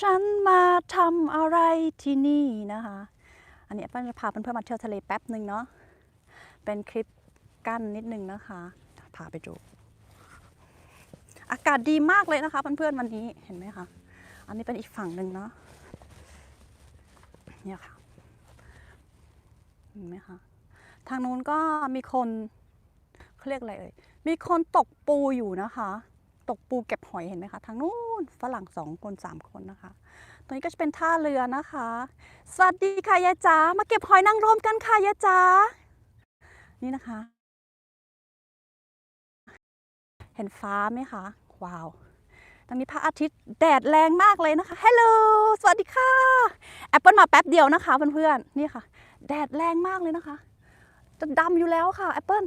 ฉันมาทำอะไรที่นี่นะคะ อันนี้ปเปิลจะพาเพื่อนๆมาเที่ยวทะเลแป๊บหนึ่งเนาะ เป็นคลิปกั้นนิดนึงนะคะ พาไปดู อากาศดีมากเลยนะคะเพื่อนๆวันนี้ เห็นไหมคะ อันนี้เป็นอีกฝั่งหนึ่งเนาะ เนี่ยค่ะ เห็นไหมคะ ทางนู้นก็มีคนเขาเรียกอะไรเอ่ย มีคนตกปูอยู่นะคะ ตกปูเก็บหอยเห็นไหมคะทางนู้นฝรั่งสองคนสามคนนะคะตรงนี้ก็จะเป็นท่าเรือนะคะ สวัสดีค่ะยายจ๋ามาเก็บหอยนางรมกันค่ะยายจ๋านี่นะคะ เห็นฟ้าไหมคะว้าวตอนนี้พระอาทิตย์แดดแรงมากเลยนะคะฮัลโหลสวัสดีค่ะแอปเปิลมาแป๊บเดียวนะคะเพื่อนๆนี่ค่ะ แดดแรงมากเลยนะคะ จะดำอยู่แล้วค่ะแอปเปิล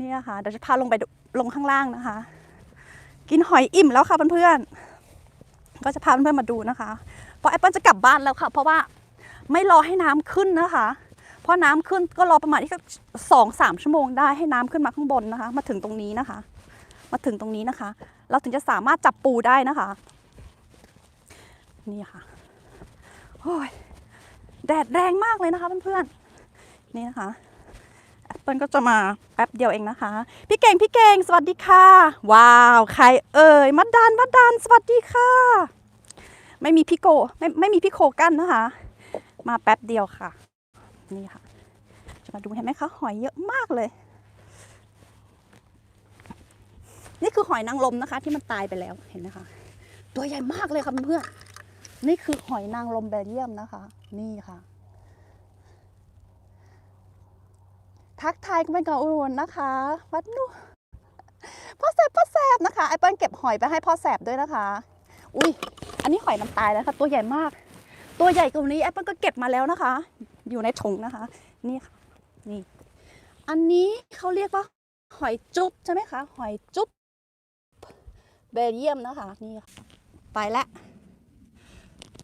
นี่ค่ะเดี๋ยวจะพาลงไปลงข้างล่างนะคะ กินหอยอิ่มแล้วค่ะเพื่อนๆก็จะพาเพื่อนๆมาดูนะคะเพราะแอปเปิลจะกลับบ้านแล้วค่ะ เพราะว่าไม่รอให้น้ำขึ้นนะคะ เพราะน้ำขึ้นก็รอประมาณอีกสองสามชั่วโมงได้ให้น้ำขึ้นมาข้างบนนะคะ มาถึงตรงนี้นะคะ มาถึงตรงนี้นะคะ เราถึงจะสามารถจับปูได้นะคะ นี่ค่ะโอ้ยแดดแรงมากเลยนะคะเพื่อนๆนี่นะคะ เปิลก็จะมาแป๊บเดียวเองนะคะ พี่เก่งพี่เก่งสวัสดีค่ะ ว้าว ใครเอ่ยมัดดันมัดดันสวัสดีค่ะ ไม่มีพี่โกไม่ไม่มีพี่โคกั้นนะคะ มาแป๊บเดียวค่ะ นี่ค่ะ จะมาดูเห็นไหมคะหอยเยอะมากเลย นี่คือหอยนางรมนะคะ ที่มันตายไปแล้วเห็นไหมคะตัวใหญ่มากเลยค่ะเพื่อนนี่คือหอยนางรมเบลเยียมนะคะ นี่ค่ะ ทักทายกันไปก่อนอุ่นนะคะวัดนูพ่อแสบพ่อแสบนะคะไอเปิ้ลเก็บหอยไปให้พ่อแสบด้วยนะคะ อุ้ยอันนี้หอยน้ำตายแล้วค่ะตัวใหญ่มาก ตัวใหญ่กว่านี้แอปเปิ้ลก็เก็บมาแล้วนะคะ อยู่ในถุงนะคะ นี่ค่ะนี่ อันนี้เขาเรียกว่า หอยจุ๊บใช่ไหมคะหอยจุ๊บเบลเยียมนะคะ นี่ไปและ